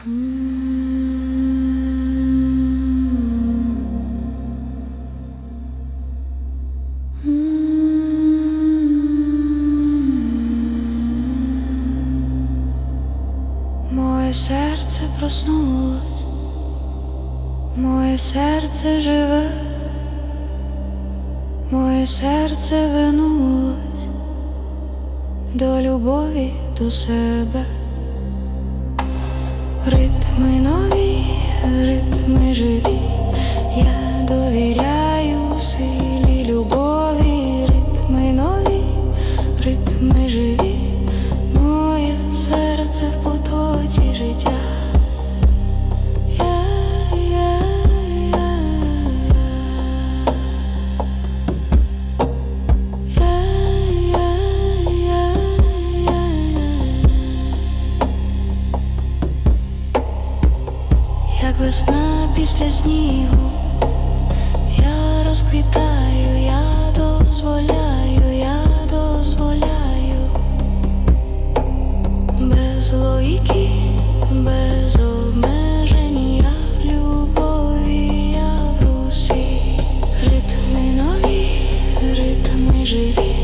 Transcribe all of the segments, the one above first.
Моє серце проснулось, моє серце живе, моє серце вернулось до любові до себе. Ритми нові, ритми живі, я довіряю силі любові, ритми нові, ритми живі, моє серце в потоці життя. Весна після снігу, я розквітаю, я дозволяю, я дозволяю. Без логіки, без обмежень, я в любові, я в русі, ритми нові, ритми живі,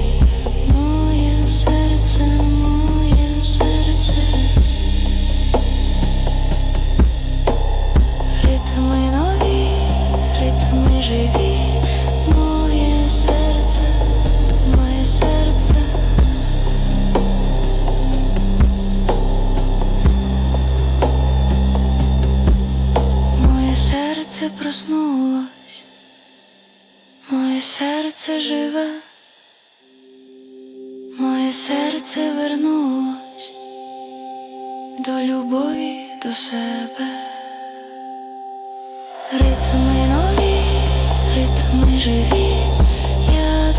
серце проснулось, моє серце живе, моє серце вернулось до любові до себе. Ритми нові, ритми живі, я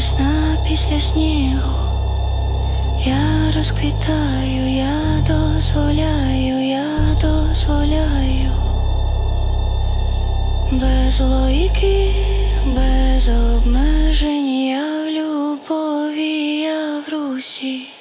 весна після снігу, я розквітаю, я дозволяю, я дозволяю, без логіки, без обмежень, я в любові, я в русі.